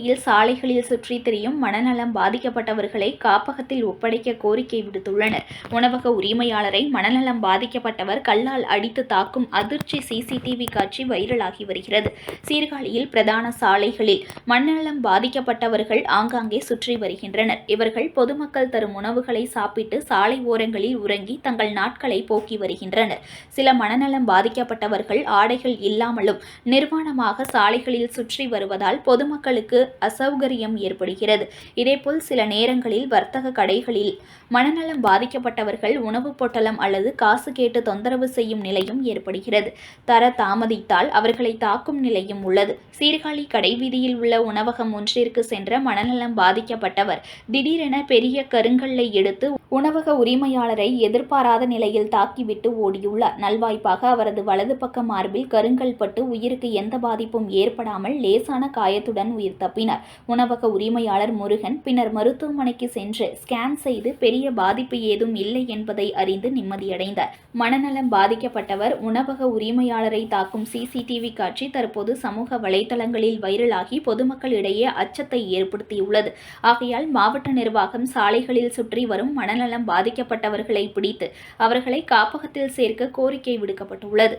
சாலைகளில் சுற்றி திரியும் மனநலம் பாதிக்கப்பட்டவர்களை காப்பகத்தில் ஒப்படைக்க கோரிக்கை விடுத்துள்ளனர். உணவக உரிமையாளரை மனநலம் பாதிக்கப்பட்டவர் கல்லால் அடித்து தாக்கும் அதிர்ச்சி சிசிடிவி காட்சி வைரலாகி வருகிறது. சீர்காழியில் பிரதான சாலைகளில் மனநலம் பாதிக்கப்பட்டவர்கள் ஆங்காங்கே சுற்றி வருகின்றனர். இவர்கள் பொதுமக்கள் தரும் உணவுகளை சாப்பிட்டு சாலை ஓரங்களில் உறங்கி தங்கள் நாட்களை போக்கி வருகின்றனர். சில மனநலம் பாதிக்கப்பட்டவர்கள் ஆடைகள் இல்லாமலும் நிர்வாணமாக சாலைகளில் சுற்றி வருவதால் பொதுமக்களுக்கு அசௌகரியம் ஏற்படுகிறது. இதேபோல் சில நேரங்களில் வர்த்தக கடைகளில் மனநலம் பாதிக்கப்பட்டவர்கள் உணவுப் பொட்டலம் அல்லது காசு கேட்டு தொந்தரவு செய்யும் நிலையும் ஏற்படுகிறது. தர தாமதித்தால் அவர்களை தாக்கும் நிலையும் உள்ளது. சீர்காழி கடைவீதியில் உள்ள உணவகம் ஒன்றிற்கு சென்ற மனநலம் பாதிக்கப்பட்டவர் திடீரென பெரிய கருங்கல்லை எடுத்து உணவக உரிமையாளரை எதிர்பாராத நிலையில் தாக்கிவிட்டு ஓடியுள்ளார். நல்வாய்ப்பாக அவரது வலது பக்க மார்பில் கருங்கல் பட்டு உயிருக்கு எந்த பாதிப்பும் ஏற்படாமல் லேசான காயத்துடன் உயிர் தப்பினார் உணவக உரிமையாளர் முருகன் பின்னர் மருத்துவமனைக்கு சென்று ஸ்கேன் செய்து பெரிய பாதிப்பு ஏதும் இல்லை என்பதை அறிந்து நிம்மதியடைந்தார். மனநலம் பாதிக்கப்பட்டவர் உணவக உரிமையாளரை தாக்கும் சிசிடிவி காட்சி தற்போது சமூக வலைதளங்களில் வைரலாகி பொதுமக்களிடையே அச்சத்தை ஏற்படுத்தியுள்ளது. ஆகையால் மாவட்ட நிர்வாகம் சாலைகளில் சுற்றி வரும் மனநலம் பாதிக்கப்பட்டவர்களை பிடித்து அவர்களை காப்பகத்தில் சேர்க்க கோரிக்கை விடுக்கப்பட்டுள்ளது.